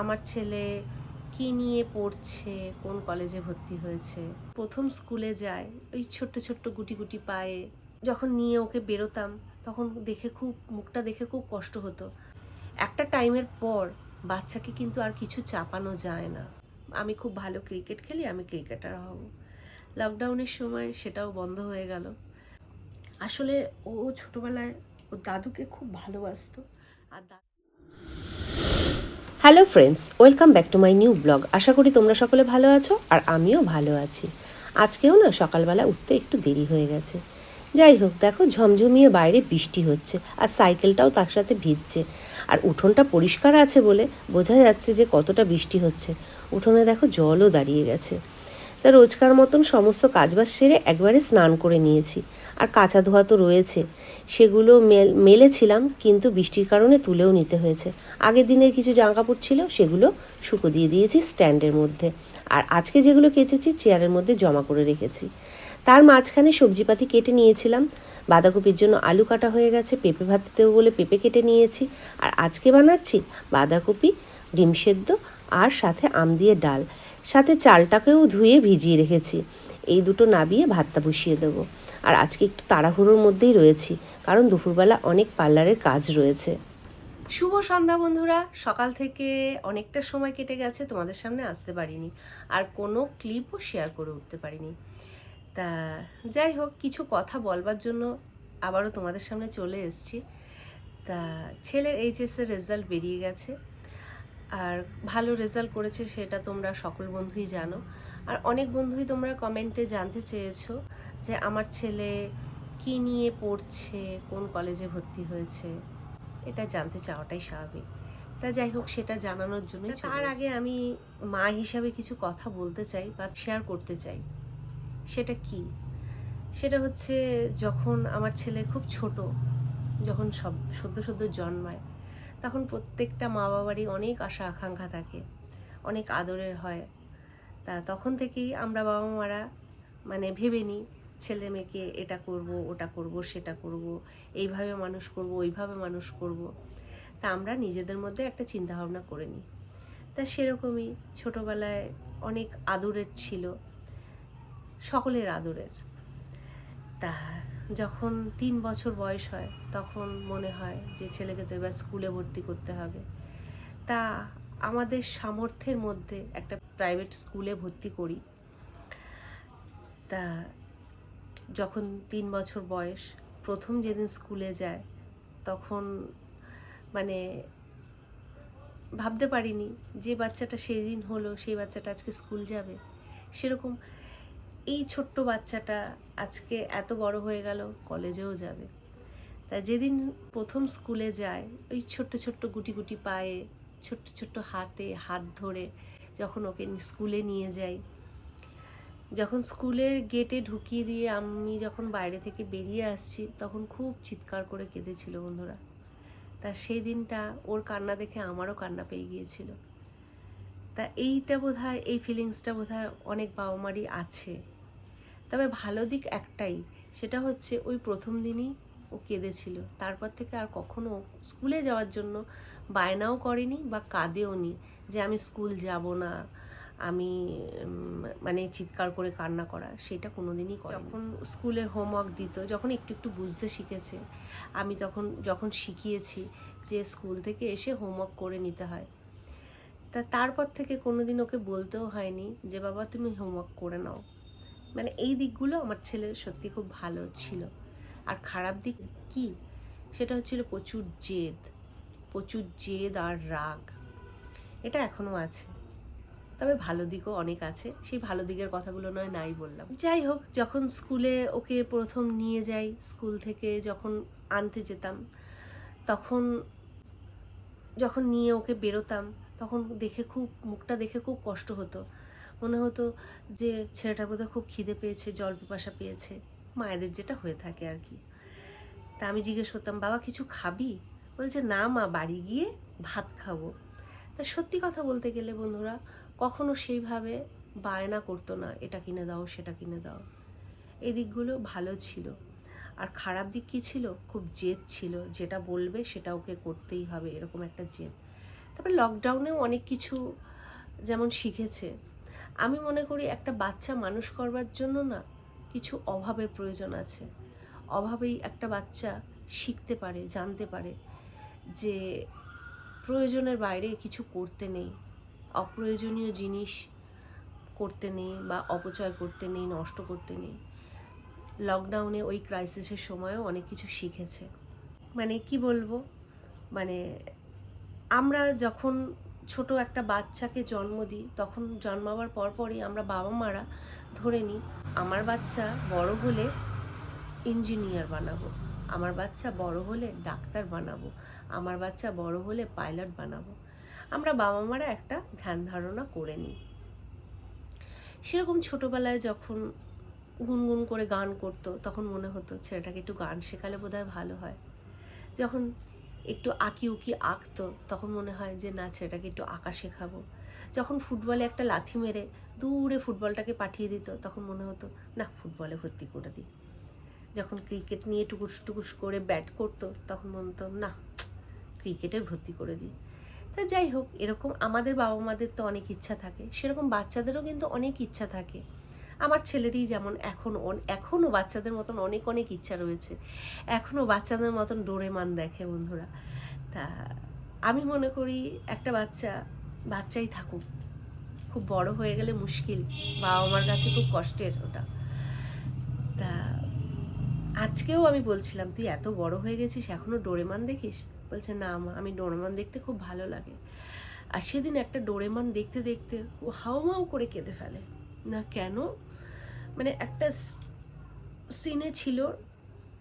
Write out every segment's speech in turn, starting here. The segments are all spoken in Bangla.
আমার ছেলে কি নিয়ে পড়ছে, কোন কলেজে ভর্তি হয়েছে? প্রথম স্কুলে যায়, ওই ছোট্ট ছোট্ট গুটি গুটি পায়ে। যখন নিয়ে ওকে বেরোতাম, তখন দেখে খুব, মুখটা দেখে খুব কষ্ট হতো। একটা টাইমের পর বাচ্চাকে কিন্তু আর কিছু চাপানো যায় না। আমি খুব ভালো ক্রিকেট খেলি, আমি ক্রিকেটার হব। লকডাউনের সময় সেটাও বন্ধ হয়ে গেল। আসলে ও ছোটবেলায় ও দাদুকে খুব ভালোবাসতো। আর দাদু hello friends welcome back to my new blog আশা করি তোমরা সকলে ভালো আছো আর আমিও ভালো আছি। আজকেও না সকালবেলা উঠতে একটু দেরি হয়ে গেছে। যাই হোক, দেখো ঝমঝমিয়ে বাইরে বৃষ্টি হচ্ছে আর সাইকেলটাও তার সাথে ভিজছে। আর উঠোনটা পরিষ্কার আছে বলে বোঝা যাচ্ছে যে কতটা বৃষ্টি হচ্ছে। উঠোনে দেখো জলও দাঁড়িয়ে গেছে। তা রোজকার মতন সমস্ত কাজবাজ সেরে একবারে স্নান করে নিয়েছি। আর কাঁচা ধোয়া তো রয়েছে। সেগুলো মেল, মেলেছিলাম, কিন্তু বৃষ্টির কারণে তুলেও নিতে হয়েছে। আগের দিনের কিছু জামা কাপড় ছিল, সেগুলো শুকো দিয়ে দিয়েছি স্ট্যান্ডের মধ্যে। আর আজকে যেগুলো কেচেছি, চেয়ারের মধ্যে জমা করে রেখেছি। তার মাঝখানে সবজিপাতি কেটে নিয়েছিলাম। বাঁধাকপির জন্য আলু কাটা হয়ে গেছে, পেঁপে ভাত দেবো বলে পেঁপে কেটে নিয়েছি। আর আজকে বানাচ্ছি বাঁধাকপি, ডিম সেদ্ধ আর সাথে আম দিয়ে ডাল। সাথে চালটাকেও ধুয়ে ভিজিয়ে রেখেছি। এই দুটো নাবিয়ে ভাতটা বসিয়ে দেবো। আর আজকে একটু তাড়াহুড়োর মধ্যেই রয়েছি, কারণ দুপুরবেলা অনেক পার্লারের কাজ রয়েছে। শুভ সন্ধ্যা বন্ধুরা। সকাল থেকে অনেকটা সময় কেটে গেছে, তোমাদের সামনে আসতে পারিনি। আর কোনো ক্লিপও শেয়ার করে উঠতে পারিনি। তা যাই হোক, কিছু কথা বলবার জন্য আবারও তোমাদের সামনে চলে এসেছি। তা ছেলের এইচএসের রেজাল্ট বেরিয়ে গেছে। আর ভালো রেজাল্ট করেছে সেটা তোমরা সকল বন্ধুই জানো। আর অনেক বন্ধুই তোমরা কমেন্টে জানতে চেয়েছো। যে আমার ছেলে কি নিয়ে পড়ছে কোন কলেজে ভর্তি হয়েছে এটা জানতে চাওয়াটাই স্বাভাবিক। তা যাই হোক সেটা জানানোর জন্য তার আগে আমি মা হিসাবে কিছু কথা বলতে চাই বা শেয়ার করতে চাই। সেটা কি? সেটা হচ্ছে যখন আমার ছেলে খুব ছোট যখন সব সদ্য সদ্য জন্মায় তখন প্রত্যেকটা মা বাবারই অনেক আশা আকাঙ্ক্ষা থাকে অনেক আদরের হয়। তা তখন থেকেই আমরা বাবা মারা মানে ভেবে নিই ছেলে মেয়েকে এটা করব, ওটা করব, সেটা করব, এইভাবে মানুষ করব, ওইভাবে মানুষ করব। তা আমরা নিজেদের মধ্যে একটা চিন্তা ভাবনা করে নিই। তা সেরকমই ছোটোবেলায় অনেক আদরের ছিল, সকলের আদরের। তা যখন তিন বছর বয়স হয়, তখন মনে হয় যে ছেলেকে তো এবার স্কুলে ভর্তি করতে হবে। তা আমাদের সামর্থ্যের মধ্যে একটা প্রাইভেট স্কুলে ভর্তি করি। তা যখন তিন বছর বয়স, প্রথম যেদিন স্কুলে যায়, তখন মানে ভাবতে পারিনি যে বাচ্চাটা সেই দিন হলো, সেই বাচ্চাটা আজকে স্কুল যাবে। সেরকম এই ছোট্ট বাচ্চাটা আজকে এত বড় হয়ে গেল, কলেজেও যাবে। তা যেদিন প্রথম স্কুলে যায়, ওই ছোট্ট ছোট্ট গুটি গুটি পায়ে, ছোট্ট ছোট্ট হাতে হাত ধরে যখন ওকে স্কুলে নিয়ে যাই যখন স্কুলের গেটে ঢুকিয়ে দিয়ে আমি যখন বাইরে থেকে বেরিয়ে আসছি, তখন খুব চিৎকার করে কেঁদেছিল বন্ধুরা। তা সেই দিনটা ওর কান্না দেখে আমারও কান্না পেয়ে গিয়েছিল। তা এইটা বোধ এই ফিলিংসটা বোধ অনেক বাবা মারই আছে। তবে ভালো দিক একটাই, সেটা হচ্ছে ওই প্রথম দিনই ও কেঁদেছিল। তারপর থেকে আর কখনো স্কুলে যাওয়ার জন্য বায়নাও করেনি বা কাঁদেও নি যে আমি স্কুল যাব না। আমি মানে চিৎকার করে কান্না করা, সেটা কোনোদিনই করে যখন স্কুলের হোমওয়ার্ক দিত, যখন একটু একটু বুঝতে শিখেছে, আমি তখন, যখন শিখিয়েছি যে স্কুল থেকে এসে হোমওয়ার্ক করে নিতে হয়, তা তারপর থেকে কোনো দিন ওকে বলতেও হয়নি যে, বাবা, তুমি হোমওয়ার্ক করে নাও। মানে এই দিকগুলো আমার ছেলের সত্যি খুব ভালো ছিল। আর খারাপ দিক কি? সেটা হচ্ছিল প্রচুর জেদ প্রচুর জেদ আর রাগ। এটা এখনও আছে। তবে ভালো দিকও অনেক আছে। সেই ভালো দিকের কথাগুলো নয়, নাই বললাম। যাই হোক, যখন স্কুলে ওকে প্রথম নিয়ে যাই, স্কুল থেকে যখন আনতে যেতাম, তখন, যখন নিয়ে ওকে বেরোতাম, তখন দেখে খুব, মুখটা দেখে খুব কষ্ট হতো। মনে হতো যে ছেলেটার বোধহয় খুব খিদে পেয়েছে, জল পিপাসা পেয়েছে, মায়েদের যেটা হয়ে থাকে আর কি। তা আমি জিজ্ঞেস করতাম, বাবা, কিছু খাবি? বলছে, না মা, বাড়ি গিয়ে ভাত খাব। তা সত্যি কথা বলতে গেলে বন্ধুরা কখনো সেইভাবে বায়না করতো না, এটা কিনে দাও, সেটা কিনে দাও। এই দিকগুলো ভালো ছিল। আর খারাপ দিক কী ছিল? খুব জেদ ছিল। যেটা বলবে সেটা ওকে করতেই হবে, এরকম একটা জেদ। তারপরে লকডাউনেও অনেক কিছু যেমন শিখেছে। আমি মনে করি একটা বাচ্চা মানুষ করবার জন্য না কিছু অভাবের প্রয়োজন আছে। অভাবেই একটা বাচ্চা শিখতে পারে, জানতে পারে যে প্রয়োজনের বাইরে কিছু করতে নেই। অপ্রয়োজনীয় জিনিস করতে নেই বা অপচয় করতে নেই, নষ্ট করতে নেই। লকডাউনে ওই ক্রাইসিসের সময়ও অনেক কিছু শিখেছে। মানে কি বলব? মানে আমরা যখন ছোট একটা বাচ্চাকে জন্ম দিই, তখন জন্মাবার পরপরই আমরা বাবা মারা ধরে নিই, আমার বাচ্চা বড় হলে ইঞ্জিনিয়ার বানাবো, আমার বাচ্চা বড় হলে ডাক্তার বানাবো, আমার বাচ্চা বড় হলে পাইলট বানাবো। আমরা বাবা মারা একটা ধ্যান ধারণা করে নিই। সেরকম ছোটোবেলায় যখন গুনগুন করে গান করতো, তখন মনে হতো ছেলেটাকে একটু গান শেখালে বোধহয় ভালো হয়। যখন একটু আঁকি উকি আঁকতো, তখন মনে হয় যে, না, ছেলেটাকে একটু আঁকা শেখাবো। যখন ফুটবলে একটা লাথি মেরে দূরে ফুটবলটাকে পাঠিয়ে দিত, তখন মনে হতো, না, ফুটবলে ভর্তি করে দিই। যখন ক্রিকেট নিয়ে টুকুস টুকুস করে ব্যাট করতো, তখন মনে হতো, না, ক্রিকেটে ভর্তি করে দিই। তা যাই হোক, এরকম আমাদের বাবা মাদের তো অনেক ইচ্ছা থাকে। সেরকম বাচ্চাদেরও কিন্তু অনেক ইচ্ছা থাকে। আমার ছেলেরই যেমন এখন এখনও বাচ্চাদের মতন অনেক অনেক ইচ্ছা রয়েছে। এখনও বাচ্চাদের মতন ডোরেমান দেখে বন্ধুরা। তা আমি মনে করি একটা বাচ্চা, বাচ্চাই থাকুক। খুব বড় হয়ে গেলে মুশকিল। বাবা মার কাছে খুব কষ্টের ওটা। তা আজকেও আমি বলছিলাম, তুই এত বড় হয়ে গেছিস, এখনও ডোরেমান দেখিস? বলছে, না মা, আমি ডোরেমন দেখতে খুব ভালো লাগে। আর সেদিন একটা ডোরেমন দেখতে দেখতে ও হাও হাওমাও করে কেঁদে ফেলে। না কেন? মানে একটা সিনে ছিল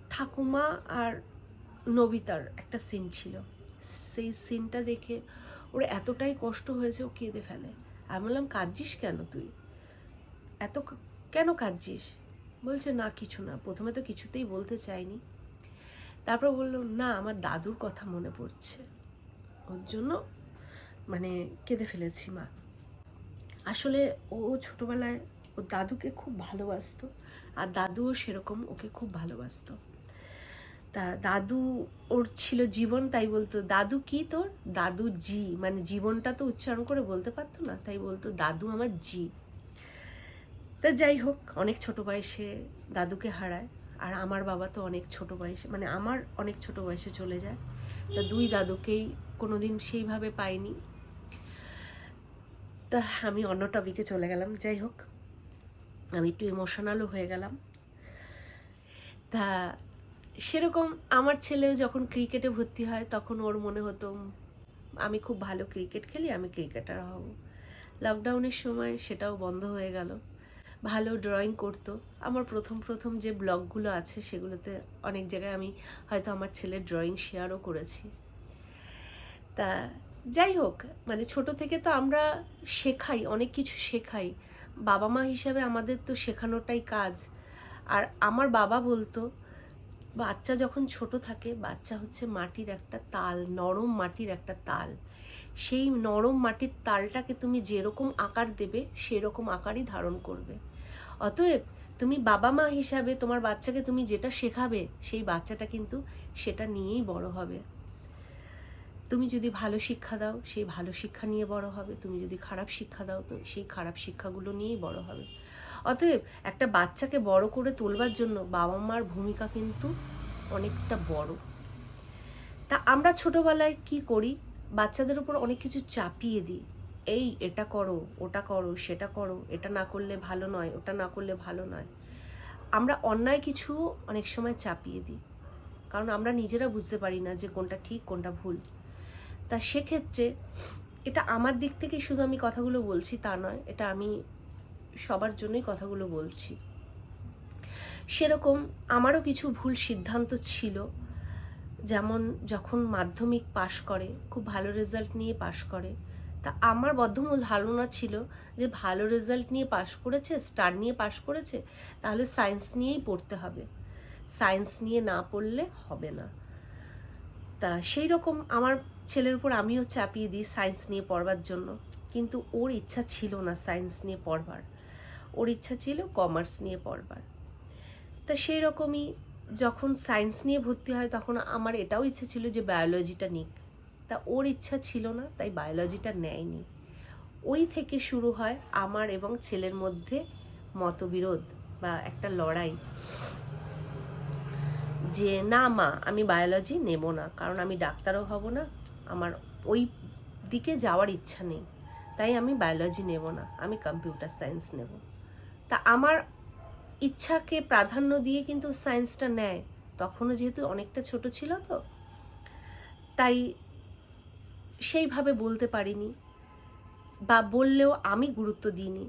ঠাকুমা আর নবিতার একটা সিন ছিল। সেই সিনটা দেখে ওর এতটাই কষ্ট হয়েছে ও কেঁদে ফেলে। আমি বললাম, কাঁদছিস কেন তুই? এত কেন কাঁদছিস? বলছে, না, কিছু না। প্রথমে তো কিছুতেই বলতে চাইনি। তারপর বলল, না, আমার দাদুর কথা মনে পড়ছে। ওর জন্য মানে কেঁদে ফেলেছি মা। আসলে ও ছোটোবেলায় ও দাদুকে খুব ভালোবাসতো আর দাদুও সেরকম ওকে খুব ভালোবাসতো। তা দাদু ওর ছিল জীবন, তাই বলতো, দাদু কি তোর? দাদু জি। মানে জীবনটা তো উচ্চারণ করে বলতে পারতো না, তাই বলতো, দাদু আমার জি। তা যাই হোক, অনেক ছোট বয়সে দাদুকে হারায়। আর আমার বাবা তো অনেক ছোট বয়সে মানে আমার অনেক ছোট বয়সে চলে যায়। তা দুই দাদুকেই কোনোদিন সেইভাবে পাইনি। তা আমি অন্য টপিকে চলে গেলাম, যাই হোক। আমি একটু ইমোশনালও হয়ে গেলাম। তা সেরকম আমার ছেলেও যখন ক্রিকেটে ভর্তি হয়, তখন ওর মনে হতো, আমি খুব ভালো ক্রিকেট খেলি, আমি ক্রিকেটার হব। লকডাউনের সময় সেটাও বন্ধ হয়ে গেল। ভালো ড্রয়িং করতো। আমার প্রথম প্রথম যে ব্লগগুলো আছে, সেগুলোতে অনেক জায়গায় আমি হয়তো আমার ছেলের ড্রয়িং শেয়ারও করেছি। তা যাই হোক মানে ছোট থেকে তো আমরা শেখাই, অনেক কিছু শেখাই। বাবা মা হিসাবে আমাদের তো শেখানোটাই কাজ। আর আমার বাবা বলতো, বাচ্চা যখন ছোট থাকে, বাচ্চা হচ্ছে মাটির একটা তাল, নরম মাটির একটা তাল। সেই নরম মাটির তালটাকে তুমি যেরকম আকার দেবে, সেরকম আকারই ধারণ করবে। অতএব তুমি বাবা মা হিসাবে তোমার বাচ্চাকে তুমি যেটা শেখাবে, সেই বাচ্চাটা কিন্তু সেটা নিয়েই বড় হবে। তুমি যদি ভালো শিক্ষা দাও, সেই ভালো শিক্ষা নিয়ে বড় হবে। তুমি যদি খারাপ শিক্ষা দাও, তো সেই খারাপ শিক্ষাগুলো নিয়েই বড় হবে। অতএব একটা বাচ্চাকে বড় করে তোলবার জন্য বাবা মার ভূমিকা কিন্তু অনেকটা বড়। তা আমরা ছোটবেলায় কি করি? বাচ্চাদের উপর অনেক কিছু চাপিয়ে দিই। এই, এটা করো, ওটা করো, সেটা করো, এটা না করলে ভালো নয়, ওটা না করলে ভালো নয়। আমরা অন্যায় কিছু অনেক সময় চাপিয়ে দিই। কারণ আমরা নিজেরা বুঝতে পারি না যে কোনটা ঠিক, কোনটা ভুল। তা সেক্ষেত্রে এটা আমার দিক থেকে শুধু আমি কথাগুলো বলছি তা নয়, এটা আমি সবার জন্যই কথাগুলো বলছি। সেরকম আমারও কিছু ভুল সিদ্ধান্ত ছিল। যেমন যখন মাধ্যমিক পাশ করে, খুব ভালো রেজাল্ট নিয়ে পাশ করে তা আমার বদ্ধমূল ধারণা ছিল যে ভালো রেজাল্ট নিয়ে পাশ করেছে স্টার নিয়ে পাশ করেছে, তাহলে সায়েন্স নিয়েই পড়তে হবে। সায়েন্স নিয়ে না পড়লে হবে না। তা সেই রকম আমার ছেলের উপর আমিও চাপিয়ে দিই সায়েন্স নিয়ে পড়বার জন্য। কিন্তু ওর ইচ্ছা ছিল না সায়েন্স নিয়ে পড়বার। ওর ইচ্ছা ছিল কমার্স নিয়ে পড়বার। তা সেই রকমই যখন সায়েন্স নিয়ে ভর্তি হয় তখন আমার এটাও ইচ্ছে ছিল যে বায়োলজিটা নিক। তা ওর ইচ্ছা ছিল না, তাই বায়োলজিটা নেয়নি। ওই থেকে শুরু হয় আমার এবং ছেলের মধ্যে মতবিরোধ বা একটা লড়াই। যে না মা, আমি বায়োলজি নেব না, কারণ আমি ডাক্তারও হব না, আমার ওই দিকে যাওয়ার ইচ্ছা নেই, তাই আমি বায়োলজি নেব না, আমি কম্পিউটার সায়েন্স নেব। তা আমার ইচ্ছাকে প্রাধান্য দিয়ে কিন্তু সায়েন্সটা নেয়, তখনও যেহেতু অনেকটা ছোট ছিল তো, তাই সেইভাবে বলতে পারিনি বা বললেও আমি গুরুত্ব দিইনি।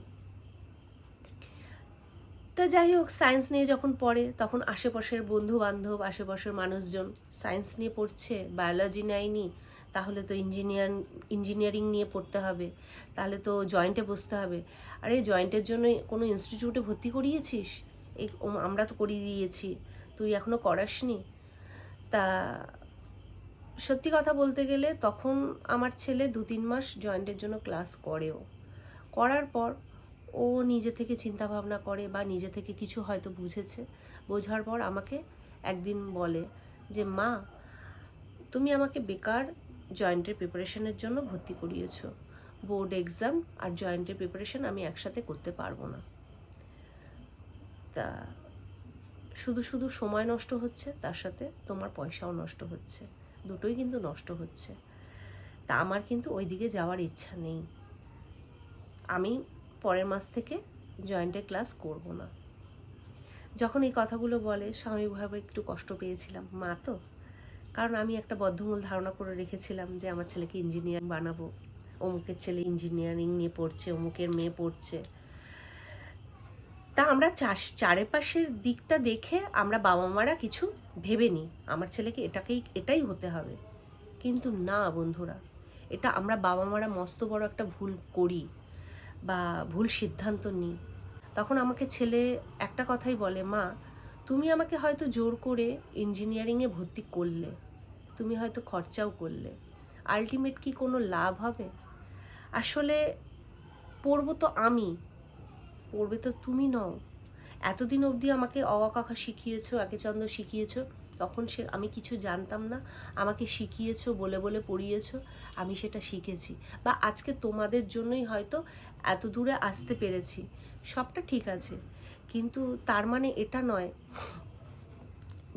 তো যাই হোক সায়েন্স নিয়ে যখন পড়ে, তখন আশেপাশের বন্ধু বান্ধব আশেপাশের মানুষজন সায়েন্স নিয়ে পড়ছে বায়োলজি নেয়নি, তাহলে তো ইঞ্জিনিয়ার ইঞ্জিনিয়ারিং নিয়ে পড়তে হবে, তাহলে তো জয়েন্টে বসতে হবে। আরে জয়েন্টের জন্য কোনো ইনস্টিটিউটে ভর্তি করিয়েছিস? এই, আমরা তো করিয়ে দিয়েছি, তুই এখনও করাসনি? তা সত্যি কথা বলতে গেলে তখন আমার ছেলে দু তিন মাস জয়েন্টের জন্য ক্লাস করেও। করার পর ও নিজে থেকে চিন্তা ভাবনা করে বা নিজে থেকে কিছু হয়তো বুঝেছে। বোঝার পর আমাকে একদিন বলে যে, মা, তুমি আমাকে বেকার জয়েন্টের প্রিপারেশনের জন্য ভর্তি করিয়েছো। বোর্ড এক্সাম আর জয়েন্টের প্রিপারেশন আমি একসাথে করতে পারব না। তা শুধু শুধু সময় নষ্ট হচ্ছে, তার সাথে তোমার পয়সাও নষ্ট হচ্ছে। দুটোই কিন্তু নষ্ট হচ্ছে। তা আমার কিন্তু ওই দিকে যাওয়ার ইচ্ছা নেই। আমি পরের মাস থেকে জয়েন্টের ক্লাস করব না। যখন এই কথাগুলো বলে, স্বাভাবিকভাবে একটু কষ্ট পেয়েছিলাম। মা তো? কারণ আমি একটা বদ্ধমূল ধারণা করে রেখেছিলাম যে আমার ছেলেকে ইঞ্জিনিয়ার বানাবো। অমুকের ছেলে ইঞ্জিনিয়ারিং নিয়ে পড়ছে, অমুকের মেয়ে পড়ছে। তা আমরা চাষ, চারিপাশের দিকটা দেখে আমরা বাবা মারা কিছু ভেবে নিই। আমার ছেলেকে এটাকেই, এটাই হতে হবে। কিন্তু না, বন্ধুরা। এটা আমরা বাবা মারা মস্ত বড় একটা ভুল করি বা ভুল সিদ্ধান্ত নিই। তখন আমাকে ছেলে একটা কথাই বলে, মা, তুমি আমাকে হয়তো জোর করে ইঞ্জিনিয়ারিংয়ে ভর্তি করলে। তুমি হয়তো খরচাও করলে। আলটিমেট কি কোনো লাভ হবে? আসলে, পড়ব তো আমি। পড়বে তো তুমি নও। এতদিন অবধি আমাকে অওয়াকাখা শিখিয়েছো একে চন্দ্র শিখিয়েছো, তখন সে আমি কিছু জানতাম না, আমাকে শিখিয়েছো, বলে বলে পড়িয়েছো, আমি সেটা শিখেছি। বা আজকে তোমাদের জন্যই হয়তো এত দূরে আসতে পেরেছি। সবটা ঠিক আছে, কিন্তু তার মানে এটা নয়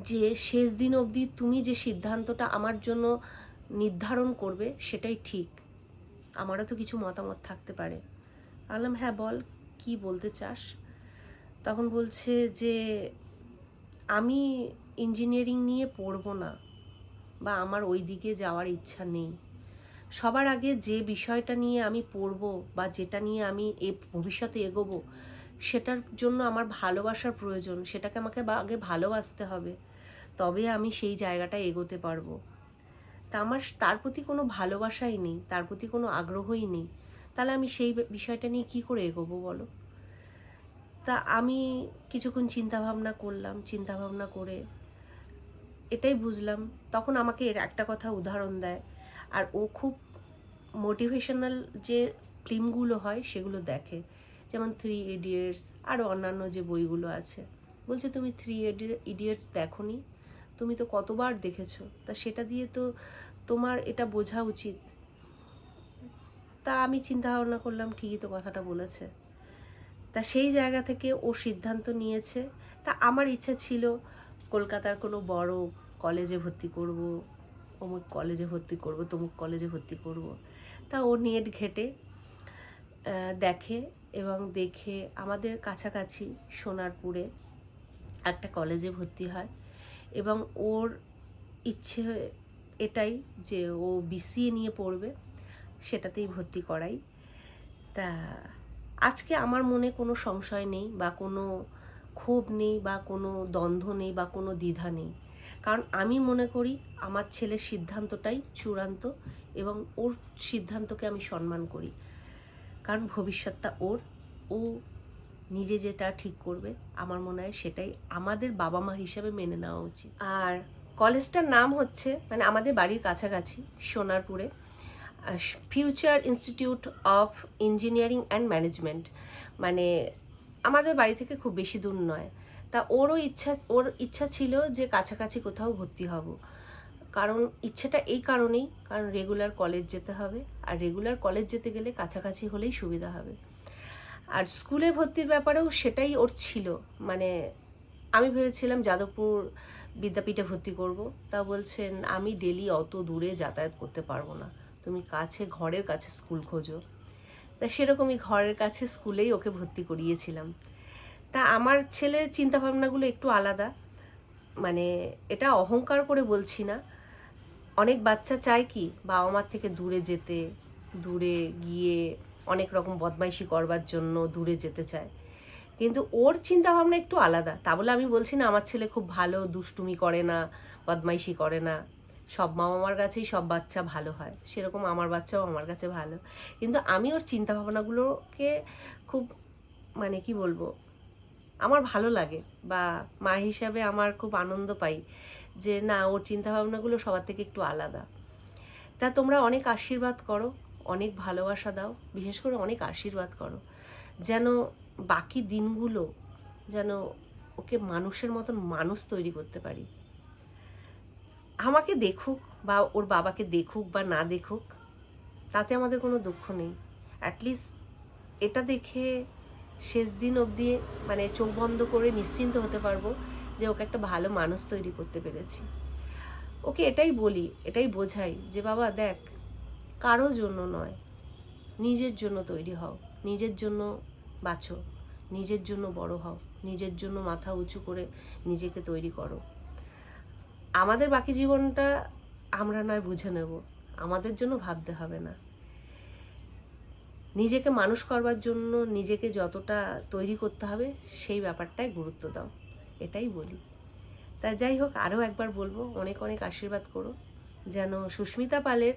যে শেষ দিন অবধি তুমি যে সিদ্ধান্তটা আমার জন্য নির্ধারণ করবে, সেটাই ঠিক। আমারও তো কিছু মতামত থাকতে পারে। আলাম হ্যাঁ বল। কি বলতে চাস? তখন বলছে যে, আমি ইঞ্জিনিয়ারিং নিয়ে পড়ব না, বা আমার ওই দিকে যাওয়ার ইচ্ছা নেই। সবার আগে যে বিষয়টা নিয়ে আমি পড়ব, বা যেটা নিয়ে আমি এ, ভবিষ্যতে এগোবো, সেটার জন্য আমার ভালোবাসার প্রয়োজন, সেটাকে আমাকে আগে ভালোবাসতে হবে, তবে আমি সেই জায়গাটায় এগোতে পারব। তা আমার তার প্রতি কোনো ভালোবাসাই নেই, তার প্রতি কোনো আগ্রহই নেই। তাহলে আমি সেই বিষয়টা নিয়ে কি করে এগোবো বলো? তা আমি কিছুক্ষণ চিন্তাভাবনা করলাম, চিন্তাভাবনা করে এটাই বুঝলাম। তখন আমাকে এর একটা কথা উদাহরণ দেয়। আর ও খুব মোটিভেশনাল যে ফিল্মগুলো হয় সেগুলো দেখে। যেমন থ্রি ইডিয়েটস আরও অন্যান্য যে বইগুলো আছে। বলছে, তুমি থ্রি ইডিয়টস দেখোনি? তুমি তো কতবার দেখেছ? তা সেটা দিয়ে তো তোমার এটা বোঝা উচিত। তা আমি চিন্তা ভাবনা করলাম, ঠিকই তো কথাটা বলেছে। তা সেই জায়গা থেকে ও সিদ্ধান্ত নিয়েছে। তা আমার ইচ্ছা ছিল, কলকাতার কোনো বড় কলেজে ভর্তি করব, অমুক কলেজে ভর্তি করব, তমুক কলেজে ভর্তি করব। তা ও নেট ঘেটে দেখে এবং দেখে আমাদের কাছাকাছি সোনারপুরে একটা কলেজে ভর্তি হয় এবং ওর ইচ্ছে এটাই যে ও বিসিএ নিয়ে পড়বে। সেটাতেই ভর্তি করাই। তা আজকে আমার মনে কোনো সংশয় নেই বা কোনো ক্ষোভ নেই বা কোনো দ্বন্দ্ব নেই বা কোনো দ্বিধা নেই। কারণ আমি মনে করি আমার ছেলের সিদ্ধান্তটাই চূড়ান্ত এবং ওর সিদ্ধান্তকে আমি সম্মান করি। কারণ ভবিষ্যৎটা ওর, ও নিজে যেটা ঠিক করবে আমার মনে হয় সেটাই আমাদের বাবা মা হিসাবে মেনে নেওয়া উচিত। আর কলেজটার নাম হচ্ছে মানে আমাদের বাড়ির কাছাকাছি, সোনারপুরে। Future institute of engineering and management মানে আমাদের বাড়ি থেকে খুব বেশি দূর নয়। তা ওরও ইচ্ছা, ওর ইচ্ছা ছিল যে কাছাকাছি কোথাও ভর্তি হব। কারণ ইচ্ছেটা এই কারণেই, কারণ রেগুলার কলেজ যেতে হবে। আর রেগুলার কলেজ যেতে গেলে কাছাকাছি হলেই সুবিধা হবে। আর স্কুলে ভর্তির ব্যাপারেও সেটাই ওর ছিল। মানে আমি ভেবেছিলাম যাদবপুর বিদ্যাপীঠে ভর্তি করব। তা বলছেন, আমি ডেলি অত দূরে যাতায়াত করতে পারব না। তুমি কাছে, ঘরের কাছে স্কুল খোঁজো। তা সেরকমই ঘরের কাছে স্কুলেই ওকে ভর্তি করিয়েছিলাম। তা আমার ছেলের চিন্তাভাবনাগুলো একটু আলাদা। মানে এটা অহংকার করে বলছি না। অনেক বাচ্চা চায় কি, বাবা মার থেকে দূরে যেতে, দূরে গিয়ে অনেক রকম বদমাইশি করবার জন্য দূরে যেতে চায়। কিন্তু ওর চিন্তা ভাবনা একটু আলাদা। তা বলে আমি বলছি না, আমার ছেলে খুব ভালো, দুষ্টুমি করে না, বদমাইশি করে না। সব মা মামার কাছেই সব বাচ্চা ভালো হয়। সেরকম আমার বাচ্চাও আমার কাছে ভালো। কিন্তু আমি ওর চিন্তা ভাবনাগুলোকে খুব মানে কি বলব, আমার ভালো লাগে বা মা হিসাবে আমার খুব আনন্দ পাই যে না, ওর চিন্তাভাবনাগুলো সবার থেকে একটু আলাদা। তা তোমরা অনেক আশীর্বাদ করো, অনেক ভালোবাসা দাও, বিশেষ করে অনেক আশীর্বাদ করো। যেন বাকি দিনগুলো যেন ওকে মানুষের মতন মানুষ তৈরি করতে পারি। আমাকে দেখুক বা ওর বাবাকে দেখুক বা না দেখুক, তাতে আমাদের কোনো দুঃখ নেই। অ্যাটলিস্ট এটা দেখে শেষ দিন অবধি মানে চোখ বন্ধ করে নিশ্চিন্ত হতে পারব যে ওকে একটা ভালো মানুষ তৈরি করতে পেরেছি। ওকে এটাই বলি, এটাই বোঝাই যে বাবা দেখ, কারও জন্য নয়, নিজের জন্য তৈরি হও, নিজের জন্য বাঁচো, নিজের জন্য বড় হও, নিজের জন্য মাথা উঁচু করে নিজেকে তৈরি করো। আমাদের বাকি জীবনটা আমরা নয় বুঝে নেব। আমাদের জন্য ভাবতে হবে না। নিজেকে মানুষ করবার জন্য নিজেকে যতটা তৈরি করতে হবে, সেই ব্যাপারটায় গুরুত্ব দাও। এটাই বলি। তা যাই হোক, আরও একবার বলব, অনেক অনেক আশীর্বাদ করো, যেন সুস্মিতা পালের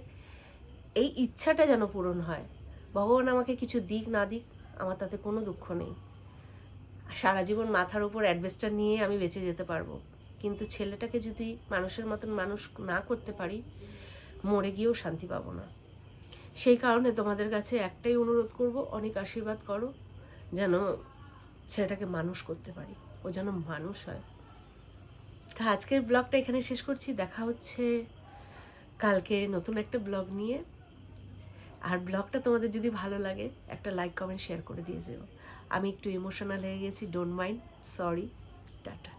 এই ইচ্ছাটা যেন পূরণ হয়। ভগবান আমাকে কিছু দিক না দিক, আমার তাতে কোনো দুঃখ নেই। সারা জীবন মাথার উপর অ্যাডভেস্টার নিয়ে আমি বেঁচে যেতে পারব। কিন্তু ছেলেটাকে যদি মানুষের মতন মানুষ না করতে পারি, মরে গিয়েও শান্তি পাবো না। সেই কারণে তোমাদের কাছে একটাই অনুরোধ করব, অনেক আশীর্বাদ করো, যেন ছেলেটাকে মানুষ করতে পারি, ও যেন মানুষ হয়। তা আজকের ব্লগটা এখানে শেষ করছি, দেখা হচ্ছে কালকে নতুন একটা ব্লগ নিয়ে। আর ব্লগটা তোমাদের যদি ভালো লাগে, একটা লাইক, কমেন্ট, শেয়ার করে দিয়ে যেও। আমি একটু ইমোশনাল হয়ে গেছি ডোন্ট মাইন্ড সরি টাটা।